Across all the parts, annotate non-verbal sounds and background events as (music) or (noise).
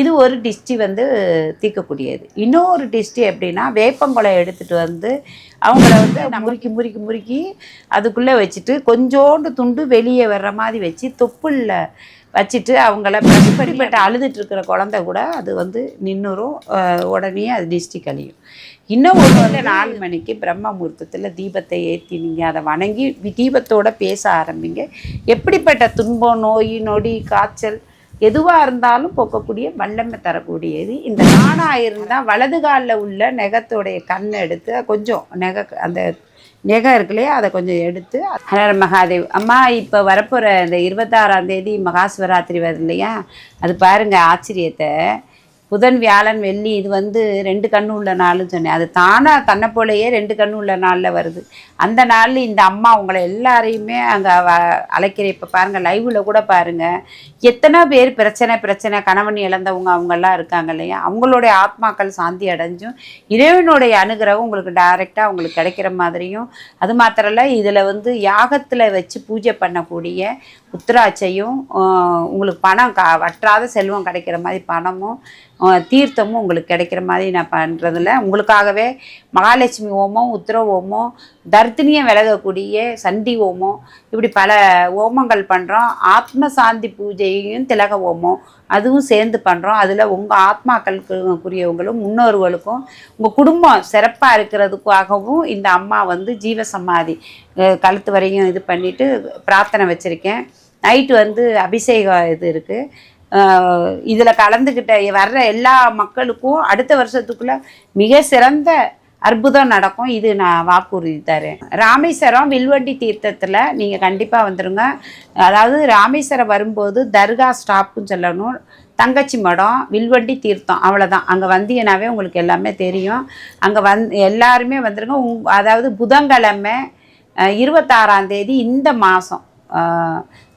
இது ஒரு டிஸ்டி வந்து தீர்க்கக்கூடியது. இன்னொரு டிஸ்டி எப்படின்னா வேப்பங்குலை எடுத்துகிட்டு வந்து அவங்கள வந்து (laughs) முறுக்கி முறுக்கி முறுக்கி அதுக்குள்ளே வச்சுட்டு கொஞ்சோண்டு துண்டு வெளியே வர்ற மாதிரி வச்சு தொப்புளில் வச்சுட்டு அவங்கள படிப்பட்டு (laughs) அழுதுட்டு இருக்கிற குழந்தை கூட அது வந்து நின்றுரும் உடனே அது டிஸ்டி கழியும். இன்னும் ஒன்று வந்து நாலு மணிக்கு பிரம்ம முகூர்த்தத்தில் தீபத்தை ஏற்றி நீங்கள் அதை வணங்கி தீபத்தோட பேச ஆரம்பிங்க. எப்படிப்பட்ட துன்பம் நோய் நொடி காய்ச்சல் எதுவாக இருந்தாலும் போக்கக்கூடிய வல்லமை தரக்கூடியது. இந்த நாணாக இருந்தால் வலது காலில் உள்ள நெகத்தோடைய கண்ணை எடுத்து கொஞ்சம் நெக அந்த நெகம் இருக்கு இல்லையா அதை கொஞ்சம் எடுத்து ஹர மகாதேவ். அம்மா இப்போ வரப்போகிற இந்த இருபத்தாறாம் தேதி மகாசிவராத்திரி வருது இல்லையா? அது பாருங்கள் ஆச்சரியத்தை. புதன் வியாழன் வெள்ளி இது வந்து ரெண்டு கண்ணு உள்ள நாள்னு சொன்னேன். அது தானாக தன்னை போலேயே ரெண்டு கண்ணு உள்ள நாளில் வருது. அந்த நாளில் இந்த அம்மா உங்களை எல்லாரையுமே அங்கே அழைக்கிற இப்போ பாருங்கள் லைவில் கூட பாருங்கள் எத்தனை பேர் பிரச்சனை பிரச்சனை கணவன் இழந்தவங்க அவங்கெல்லாம் இருக்காங்க இல்லையா? அவங்களுடைய ஆத்மாக்கள் சாந்தி அடைஞ்சும் இறைவனுடைய அனுகிரகம் உங்களுக்கு டைரெக்டாக அவங்களுக்கு கிடைக்கிற மாதிரியும் அது மாத்திரம் இதில் வந்து யாகத்தில் வச்சு பூஜை பண்ணக்கூடிய உத்திராட்சையும் உங்களுக்கு பணம் க வற்றாத செல்வம் கிடைக்கிற மாதிரி பணமும் தீர்த்தமும் உங்களுக்கு கிடைக்கிற மாதிரி நான் பண்ணுறதில்ல உங்களுக்காகவே மகாலட்சுமி ஓமம் உத்திர ஓமம் தர்த்தினியை விலகக்கூடிய சண்டி ஓமம் இப்படி பல ஓமங்கள் பண்ணுறோம் ஆத்ம சாந்தி பூஜையும் திலக ஓமம் அதுவும் சேர்ந்து பண்ணுறோம் அதில் உங்கள் ஆத்மாக்களுக்குரியவங்களும் முன்னோர்களுக்கும் உங்கள் குடும்பம் சிறப்பாக இருக்கிறதுக்காகவும் இந்த அம்மா வந்து ஜீவசமாதி கழுத்து வரையும் இது பண்ணிவிட்டு பிரார்த்தனை வச்சுருக்கேன். நைட்டு வந்து அபிஷேகம் இது இருக்குது இதில் கலந்துக்கிட்ட வர்ற எல்லா மக்களுக்கும் அடுத்த வருஷத்துக்குள்ளே மிக சிறந்த அற்புதம் நடக்கும். இது நான் வாக்குறுதி தரேன். ராமேஸ்வரம் வில்வண்டி தீர்த்தத்தில் நீங்கள் கண்டிப்பாக வந்துடுங்க அதாவது ராமேஸ்வரம் வரும்போது தர்கா ஸ்டாப்புன்னு சொல்லணும். தங்கச்சி மடம் வில்வண்டி தீர்த்தம் அவ்வளோதான் அங்கே வந்தீங்கன்னாவே உங்களுக்கு எல்லாமே தெரியும். அங்கே வந் எல்லாருமே வந்துடுங்க உங் அதாவது புதன்கிழமை இருபத்தாறாம் தேதி இந்த மாதம்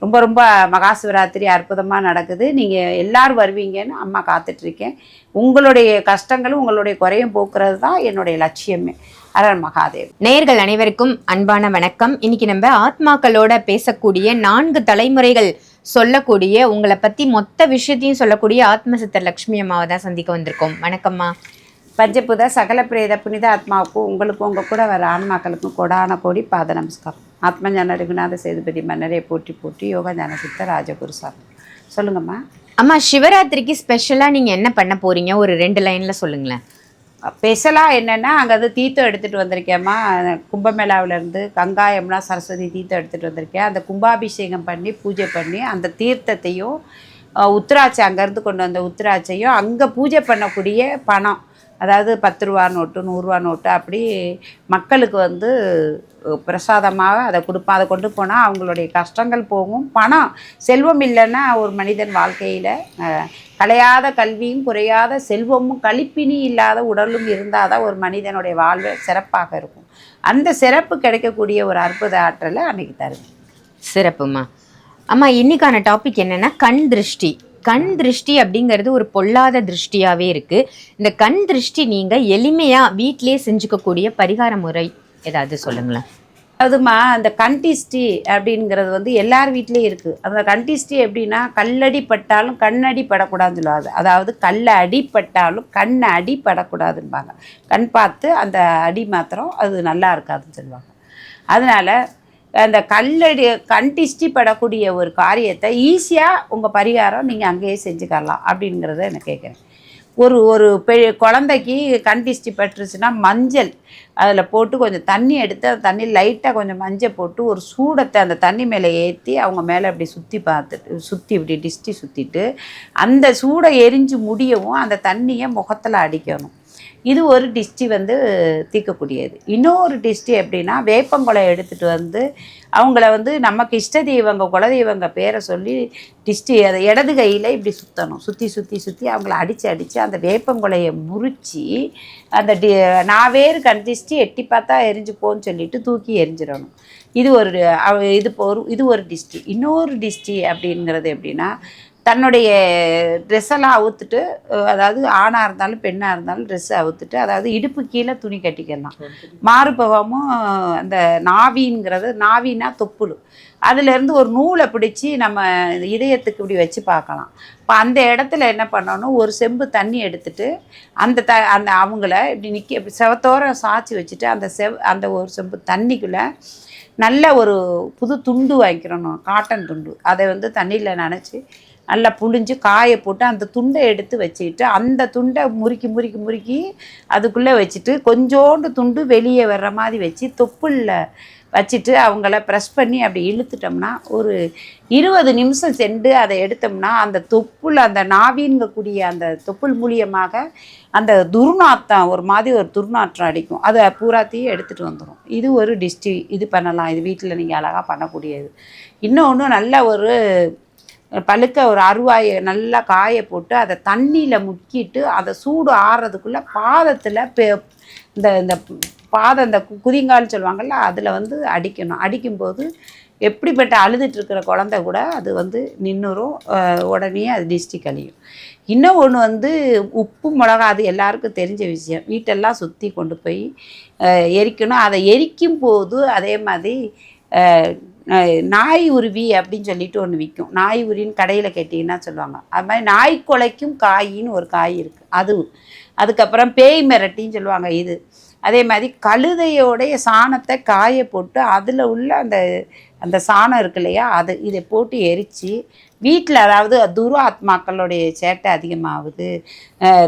ரொம்ப ரொம்ப மகா சிவராத்திரி அற்புதமாக நடக்குது. நீங்கள் எல்லாரும் வருவீங்கன்னு அம்மா காத்துட்ருக்கேன். உங்களுடைய கஷ்டங்களும் உங்களுடைய குறையும் போக்குறது தான் என்னுடைய லட்சியமே. அரண் மகாதேவ். நேர்கள் அனைவருக்கும் அன்பான வணக்கம். இன்னைக்கு நம்ம ஆத்மாக்களோட பேசக்கூடிய நான்கு தலைமுறைகள் சொல்லக்கூடிய உங்களை பற்றி மொத்த விஷயத்தையும் சொல்லக்கூடிய ஆத்மசித்தர் லக்ஷ்மி அம்மாவை தான் சந்திக்க வந்திருக்கோம். வணக்கம்மா. பஞ்சபுத சகல பிரேத புனித ஆத்மாவுக்கும் உங்களுக்கும் உங்கள் கூட வர ஆன்மாக்களுக்கும் கொடான கோடி பாத நமஸ்காரம். ஆத்ம ஞான ரகுநாத சேதுபதி மன்னரை போற்றி போற்றி யோகா ஞான சித்த ராஜகுரு சார் சொல்லுங்கம்மா. அம்மா சிவராத்திரிக்கு ஸ்பெஷலா நீங்க என்ன பண்ண போறீங்க? ஒரு ரெண்டு லைன்ல சொல்லுங்களேன். ஸ்பெஷலாக என்னென்னா அங்கே வந்து தீர்த்தம் எடுத்துகிட்டு வந்திருக்கேம்மா. கும்பமேளாவிலேருந்து கங்கா யமுனா சரஸ்வதி தீர்த்தம் எடுத்துகிட்டு வந்திருக்கேன். அந்த கும்பாபிஷேகம் பண்ணி பூஜை பண்ணி அந்த தீர்த்தத்தையும் உத்திராட்சை அங்கேருந்து கொண்டு வந்த உத்திராட்சையும் அங்கே பூஜை பண்ணக்கூடிய பணம். அதாவது பத்து ரூபா நோட்டு நூறுரூவா நோட்டு அப்படி மக்களுக்கு வந்து பிரசாதமாக அதை கொடுப்பேன் அதை கொண்டு போனால் அவங்களுடைய கஷ்டங்கள் போகும். பணம் செல்வம் இல்லைன்னா ஒரு மனிதன் வாழ்க்கையில் கலையாத கல்வியும் குறையாத செல்வமும் கழிப்பினி இல்லாத உடலும் இருந்தால் தான் ஒரு மனிதனுடைய வாழ்வு சிறப்பாக இருக்கும். அந்த சிறப்பு கிடைக்கக்கூடிய ஒரு அற்புத ஆற்றலை அன்னைக்கு தருது. சிறப்புமா அம்மா இன்னைக்கான டாபிக் என்னென்னா கண் திருஷ்டி. கண் திருஷ்டி அப்படிங்கிறது ஒரு பொல்லாத திருஷ்டியாவே இருக்கு. இந்த கண் திருஷ்டி நீங்க எளிமையா வீட்டிலேயே செஞ்சுக்கக்கூடிய பரிகார முறை ஏதாவது சொல்லுங்களேன். அதுமா அந்த கண்டிஸ்டி அப்படிங்கிறது வந்து எல்லார் வீட்லேயும் இருக்குது அந்த கண்டிஸ்டி எப்படின்னா கல்லடி பட்டாலும் கண்ணடி படக்கூடாதுன்னு சொல்லுவாங்க. அதாவது கல்லை அடிப்பட்டாலும் கண் அடி படக்கூடாதுன்பாங்க கண் பார்த்து அந்த அடி மாத்திரம் அது நல்லா இருக்காதுன்னு சொல்லுவாங்க. அதனால் அந்த கல்லடி கண்டிஸ்டி படக்கூடிய ஒரு காரியத்தை ஈஸியாக உங்கள் பரிகாரம் நீங்கள் அங்கேயே செஞ்சுக்கலாம் அப்படிங்கிறத நான் கேட்குறேன். ஒரு ஒரு பெ குழந்தைக்கு கண்கிஷ்டி பட்டுருச்சுன்னா மஞ்சள் அதில் போட்டு கொஞ்சம் தண்ணி எடுத்து அந்த தண்ணி லைட்டாக கொஞ்சம் மஞ்சள் போட்டு ஒரு சூடத்தை அந்த தண்ணி மேலே ஏற்றி அவங்க மேலே அப்படி சுற்றி பார்த்துட்டு சுற்றி இப்படி டிஸ்டி சுற்றிட்டு அந்த சூடை எரிஞ்சு முடியவும் அந்த தண்ணியை முகத்தில் அடிக்கணும். இது ஒரு டிஸ்டி வந்து தீர்க்கக்கூடியது. இன்னொரு டிஸ்டி எப்படின்னா வேப்பங்குலை எடுத்துகிட்டு வந்து அவங்கள வந்து நமக்கு இஷ்ட தெய்வங்க குலதெய்வங்க பேரை சொல்லி டிஸ்டி அதை இடது கையில் இப்படி சுற்றணும் சுற்றி சுற்றி சுற்றி அவங்கள அடித்து அடித்து அந்த வேப்பங்குலையை முறித்து அந்த டி நாவேறு கண் டிஷ்டி எட்டி பார்த்தா எரிஞ்சு போன்னு சொல்லிட்டு தூக்கி எரிஞ்சிடணும். இது ஒரு இது இப்போ ஒரு இது ஒரு டிஸ்டி இன்னொரு டிஸ்டி அப்படிங்கிறது எப்படின்னா தன்னுடைய ட்ரெஸ்ஸெல்லாம் அவுத்துட்டு அதாவது ஆணாக இருந்தாலும் பெண்ணாக இருந்தாலும் ட்ரெஸ்ஸை அவுத்துட்டு அதாவது இடுப்பு கீழே துணி கட்டிக்கலாம். மாறுபவமும் அந்த நாவிங்கிறது நாவினா தொப்புள். அதுலேருந்து ஒரு நூலை பிடிச்சி நம்ம இதயத்துக்கு இப்படி வச்சு பார்க்கலாம். இப்போ அந்த இடத்துல என்ன பண்ணணும்? ஒரு செம்பு தண்ணி எடுத்துட்டு அந்த த அந்த அவங்கள இப்படி நிற்க செவத்தோரம் சாய்ச்சி வச்சுட்டு அந்த செவ் அந்த ஒரு செம்பு தண்ணிக்குள்ளே நல்ல ஒரு புது துண்டு வாங்கிக்கிறணும். காட்டன் துண்டு. அதை வந்து தண்ணியில் நினச்சி நல்லா புழிஞ்சு காய போட்டு அந்த துண்டை எடுத்து வச்சுக்கிட்டு அந்த துண்டை முறுக்கி முறுக்கி முறுக்கி அதுக்குள்ளே வச்சுட்டு கொஞ்சோண்டு துண்டு வெளியே வர்ற மாதிரி வச்சு தொப்புளில் வச்சுட்டு அவங்கள ப்ரெஸ் பண்ணி அப்படி இழுத்துட்டோம்னா ஒரு இருபது நிமிஷம் சென்று அதை எடுத்தோம்னா அந்த தொப்புள் அந்த நாவின்கக்கூடிய அந்த தொப்புள் மூலியமாக அந்த துர்நாற்றம் ஒரு மாதிரி ஒரு துர்நாற்றம் அடிக்கும். அதை பூராத்தையும் எடுத்துகிட்டு வந்துடும் இது ஒரு டிஸ்டி இது பண்ணலாம். இது வீட்டில் நீங்கள் அழகாக பண்ணக்கூடியது. இன்னொன்று நல்ல ஒரு பழுக்க ஒரு அருவாயை நல்லா காய போட்டு அதை தண்ணியில் முக்கிட்டு அதை சூடு ஆறுறதுக்குள்ளே பாதத்தில் பெ இந்த இந்த பாதம் இந்த கு- குதிங்கால்னு சொல்லுவாங்கள்ல அதில் வந்து அடிக்கணும். அடிக்கும்போது எப்படிப்பட்ட அழுதுட்டு இருக்கிற குழந்தை கூட அது வந்து நின்றுரும் உடனே அது டிஸ்டி கழியும். இன்னும் ஒன்று வந்து உப்பு மிளகா அது எல்லாருக்கும் தெரிஞ்ச விஷயம். வீட்டெல்லாம் சுற்றி கொண்டு போய் எரிக்கணும். அதை எரிக்கும் போது அதே மாதிரி நாய் உருவி அப்படின்னு சொல்லிட்டு ஒன்று விற்கும் நாய் உருவின்னு கடையில் கேட்டிங்கன்னா சொல்லுவாங்க. அது மாதிரி நாய் கொலைக்கும் காயின்னு ஒரு காய் இருக்குது அது அதுக்கப்புறம் பேய் மிரட்டின்னு சொல்லுவாங்க இது. அதே மாதிரி கழுதையோடைய சாணத்தை காய போட்டு அதில் உள்ள அந்த அந்த சாணம் இருக்கு இல்லையா அது இதை போட்டு எரித்து வீட்டில் அதாவது துராத்மாக்களுடைய சேட்டை அதிகமாகுது.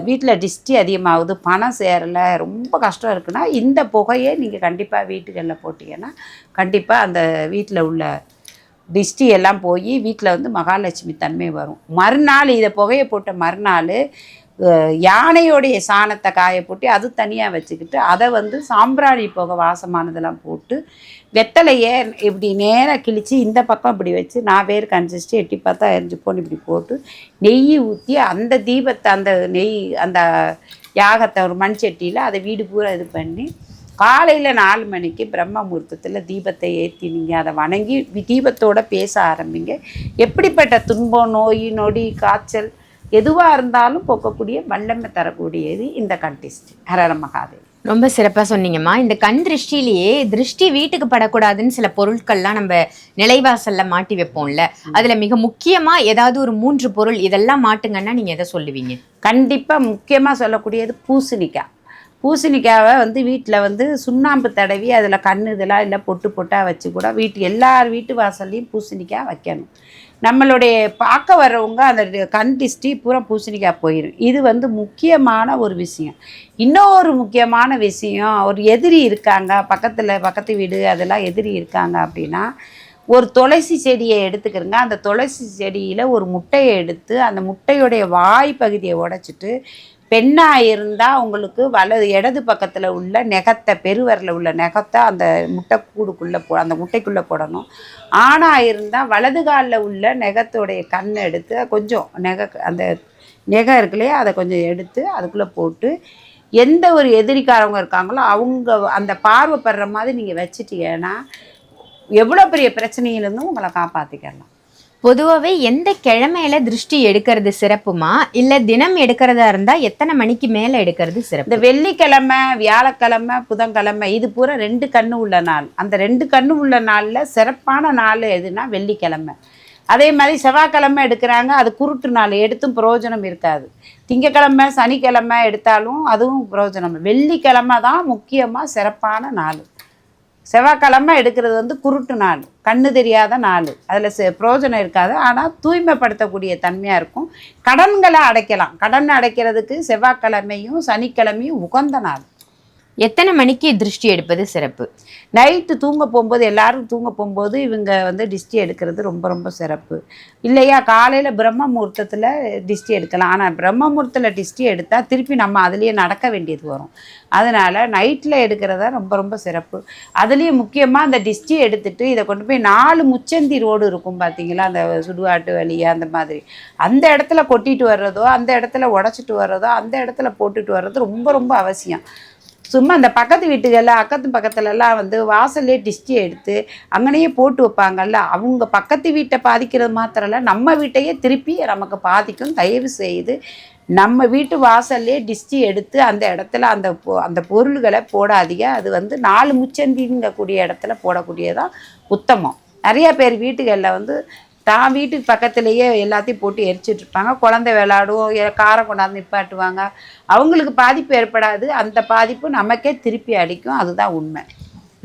வீட்டில் டிஸ்டி அதிகமாகுது பணம் சேரலை ரொம்ப கஷ்டம் இருக்குன்னா இந்த புகையை நீங்கள் கண்டிப்பாக வீட்டுகளில் போட்டிங்கன்னா கண்டிப்பாக அந்த வீட்டில் உள்ள டிஸ்டி எல்லாம் போய் வீட்டில் வந்து மகாலட்சுமி தன்மை வரும். மறுநாள் இதை புகையை போட்ட மறுநாள் யானையோடைய சாணத்தை காய போட்டு அது தனியாக வச்சுக்கிட்டு அதை வந்து சாம்பிராணி போக வாசமானதெல்லாம் போட்டு வெத்தலையை இப்படி நேராக கிழித்து இந்த பக்கம் இப்படி வச்சு நான் வேறு கன்சிஸ்ட்டு எட்டி பார்த்தா எரிஞ்சு போன்னு இப்படி போட்டு நெய் ஊற்றி அந்த தீபத்தை அந்த நெய் அந்த யாகத்தை ஒரு மண் சட்டியில் அதை வீடு பூரா இது பண்ணி காலையில் நாலு மணிக்கு பிரம்ம முகூர்த்தத்தில் தீபத்தை ஏற்றி நீங்கள் அதை வணங்கி தீபத்தோடு தீபத்தோட பேச ஆரம்பிங்க. எப்படிப்பட்ட துன்பம் நோய் நொடி காய்ச்சல் எதுவாக இருந்தாலும் போக்கக்கூடிய வல்லமை தரக்கூடியது இந்த கண்டிஸ்ட் ஹரர மகாதேவ். ரொம்ப சிறப்பா சொன்னீங்கம்மா. இந்த கண் திருஷ்டிலேயே திருஷ்டி வீட்டுக்கு படக்கூடாதுன்னு சில பொருட்கள்லாம் நம்ம நிலைவாசல்ல மாட்டி வைப்போம்ல. அதுல மிக முக்கியமா ஏதாவது ஒரு மூன்று பொருள் இதெல்லாம் மாட்டுங்கன்னா நீங்க எதை சொல்லுவீங்க? கண்டிப்பாக முக்கியமாக சொல்லக்கூடியது பூசணிக்காய். பூசணிக்காவை வந்து வீட்டில் வந்து சுண்ணாம்பு தடவி அதில் கண்ணு இதெல்லாம் இல்லை பொட்டு பொட்டாக வச்சு கூட வீட்டு எல்லார் வீட்டு வாசல்லையும் பூசணிக்காய் வைக்கணும். நம்மளுடைய பார்க்க வர்றவங்க அந்த கண் டிஸ்டி பூரா பூசணிக்காய் போயிடும் இது வந்து முக்கியமான ஒரு விஷயம். இன்னொரு முக்கியமான விஷயம் ஒரு எதிரி இருக்காங்க பக்கத்தில் பக்கத்து வீடு அதெல்லாம் எதிரி இருக்காங்க அப்படின்னா ஒரு துளசி செடியை எடுத்துக்கிறங்க. அந்த துளசி செடியில் ஒரு முட்டையை எடுத்து அந்த முட்டையுடைய வாய் பகுதியை உடச்சிட்டு பெண்ணாக இருந்தால் உங்களுக்கு வலது இடது பக்கத்தில் உள்ள நெகத்தை பெருவரில் உள்ள நெகத்தை அந்த முட்டை கூடுக்குள்ளே போ அந்த முட்டைக்குள்ளே போடணும். ஆணாக இருந்தால் வலது காலில் உள்ள நெகத்தோடைய கண்ணை எடுத்து கொஞ்சம் நெக அந்த நெகம் இருக்கு இல்லையா அதை கொஞ்சம் எடுத்து அதுக்குள்ளே போட்டு எந்த ஒரு எதிரிக்காரவங்க இருக்காங்களோ அவங்க அந்த பார்வைப்படுற மாதிரி நீங்கள் வச்சுட்டீங்கன்னா எவ்வளோ பெரிய பிரச்சனையிலிருந்தும் உங்களை காப்பாற்றிக்கலாம் பொதுவாகவே எந்த கிழமையில திருஷ்டி எடுக்கிறது சிறப்புமா? இல்ல தினம் எடுக்கிறதா இருந்தா எத்தனை மணிக்கு மேல எடுக்கிறது சிறப்பு? இந்த வெள்ளிக்கிழமை வியாழக்கிழமை புதன்கிழமை இது பூரா ரெண்டு கண்ணு உள்ள நாள். அந்த ரெண்டு கண்ணு உள்ள நாளில் சிறப்பான நாள் எதுனா வெள்ளிக்கிழமை. அதே மாதிரி செவ்வாய்க்கிழமை எடுக்கிறாங்க அது குருட்டு நாள். எடுத்தும் பிரயோஜனம் இருக்காது. திங்கக்கிழமை சனிக்கிழமை எடுத்தாலும் அதுவும் பிரயோஜனம். இல்லை. வெள்ளிக்கிழமை தான் முக்கியமாக சிறப்பான நாள். செவ்வாய்க்கிழமை எடுக்கிறது வந்து குருட்டு நாள். கண்ணு தெரியாத நாள். அதில் பிரயோஜனம் இருக்காது. ஆனால் தூய்மைப்படுத்தக்கூடிய தன்மையாக இருக்கும். கடன்களை அடைக்கலாம். கடன் அடைக்கிறதுக்கு செவ்வாய்க்கிழமையும் சனிக்கிழமையும் உகந்த நாள். எத்தனை மணிக்கு திருஷ்டி எடுப்பது சிறப்பு? நைட்டு தூங்க போகும்போது எல்லாரும் தூங்க போகும்போது இவங்க வந்து டிஸ்டி எடுக்கிறது ரொம்ப ரொம்ப சிறப்பு. இல்லையா? காலையில் பிரம்ம முகூர்த்தத்தில் டிஸ்டி எடுக்கலாம். ஆனால் பிரம்ம முகூர்த்தத்தில் டிஸ்டி எடுத்தால் திருப்பி நம்ம அதுலேயே நடக்க வேண்டியது வரும். அதனால் நைட்டில் எடுக்கிறதா ரொம்ப ரொம்ப சிறப்பு. அதுலேயும் முக்கியமாக அந்த டிஸ்டி எடுத்துகிட்டு இதை கொண்டு போய் நாலு முச்சந்தி ரோடு இருக்கும் பார்த்தீங்களா அந்த சுடுகாட்டு வழி அந்த மாதிரி. அந்த இடத்துல கொட்டிட்டு வர்றதோ அந்த இடத்துல உடச்சிட்டு வர்றதோ அந்த இடத்துல போட்டுட்டு வர்றது ரொம்ப ரொம்ப அவசியம். சும்மா அந்த பக்கத்து வீட்டுகளில் அக்கத்து பக்கத்துலலாம் வந்து வாசல்லே டிஸ்டி எடுத்து அங்கனையே போட்டு வைப்பாங்கல்ல அவங்க பக்கத்து வீட்டை பாதிக்கிறது மாத்திரம் இல்லை நம்ம வீட்டையே திருப்பி நமக்கு பாதிக்கும். தயவு செய்து நம்ம வீட்டு வாசல்லே டிஸ்டி எடுத்து அந்த இடத்துல அந்த பொ- அந்த பொருள்களை போடாதீங்க. அது வந்து நாலு முச்சந்திங்கக்கூடிய இடத்துல போடக்கூடியதான் உத்தமம். நிறையா பேர் வீட்டுகளில் வந்து தான் வீட்டுக்கு பக்கத்துலேயே எல்லாத்தையும் போட்டு எரிச்சிட்டு இருப்பாங்க. குழந்தை விளாடும் காரம் காரை கொண்டாந்து நிப்பாட்டுவாங்க. அவங்களுக்கு பாதிப்பு ஏற்படாது. அந்த பாதிப்பு நமக்கே திருப்பி அடிக்கும் அதுதான் உண்மை.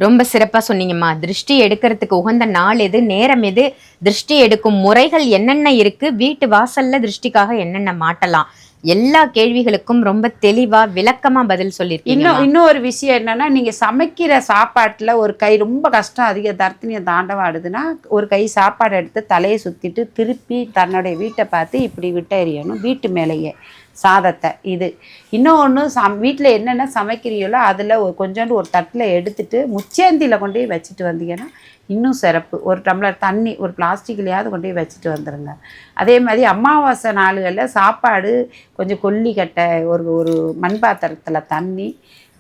ரொம்ப சிறப்பாக சொன்னீங்கம்மா. திருஷ்டி எடுக்கிறதுக்கு உகந்த நாள் எது நேரம் எது திருஷ்டி எடுக்கும் முறைகள் என்னென்ன இருக்குது வீட்டு வாசலில் திருஷ்டிக்காக என்னென்ன மாட்டலாம். எல்லா கேள்விகளுக்கும் ரொம்ப தெளிவா விளக்கமா பதில் சொல்லியிருக்கீங்க இன்னும் இன்னொரு விஷயம் என்னன்னா நீங்க சமைக்கிற சாப்பாட்டுல ஒரு கை ரொம்ப கஷ்டம் அதிக தர்த்தினியம் தாண்டவாடுதுன்னா ஒரு கை சாப்பாடு எடுத்து தலையை சுத்திட்டு திருப்பி தன்னுடைய வீட்டை பார்த்து இப்படி விட்ட எறியணும் வீட்டு மேலேயே. சாதத்தை இது. இன்னொன்று சம் வீட்டில் என்னென்ன சமைக்கிறீங்களோ அதில் ஒரு கொஞ்சோண்டு ஒரு தட்டில் எடுத்துட்டு முச்சேந்தியில் கொண்டு போய் வச்சுட்டு வந்தீங்கன்னா இன்னும் சிறப்பு. ஒரு டம்ளர் தண்ணி ஒரு பிளாஸ்டிக்லையாவது கொண்டு போய் வச்சுட்டு வந்துடுங்க அதே மாதிரி அமாவாசை நாளுகளில் சாப்பாடு கொஞ்சம் கொல்லிக்கட்டை ஒரு ஒரு மண் பாத்திரத்தில் தண்ணி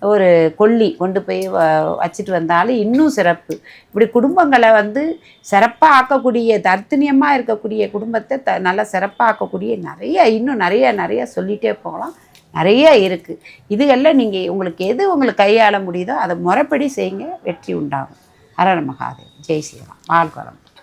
ஒரு கொல்லி கொண்டு போய் வ- வச்சுட்டு வந்தாலும் இன்னும் சிறப்பு. இப்படி குடும்பங்களை வந்து சிறப்பாக ஆக்கக்கூடிய தர்த்தனியமாக இருக்கக்கூடிய குடும்பத்தை த நல்லா சிறப்பாக ஆக்கக்கூடிய நிறைய இன்னும் நிறைய நிறைய சொல்லிகிட்டே போகலாம். நிறைய இருக்குது இதுகளில் நீங்கள் உங்களுக்கு எது உங்களுக்கு கையாள முடியுதோ அதை முறைப்படி செய்யுங்க. வெற்றி உண்டாகும். హరణ మహాదేవ్. జై శ్రీరామ్. పాల్గొలం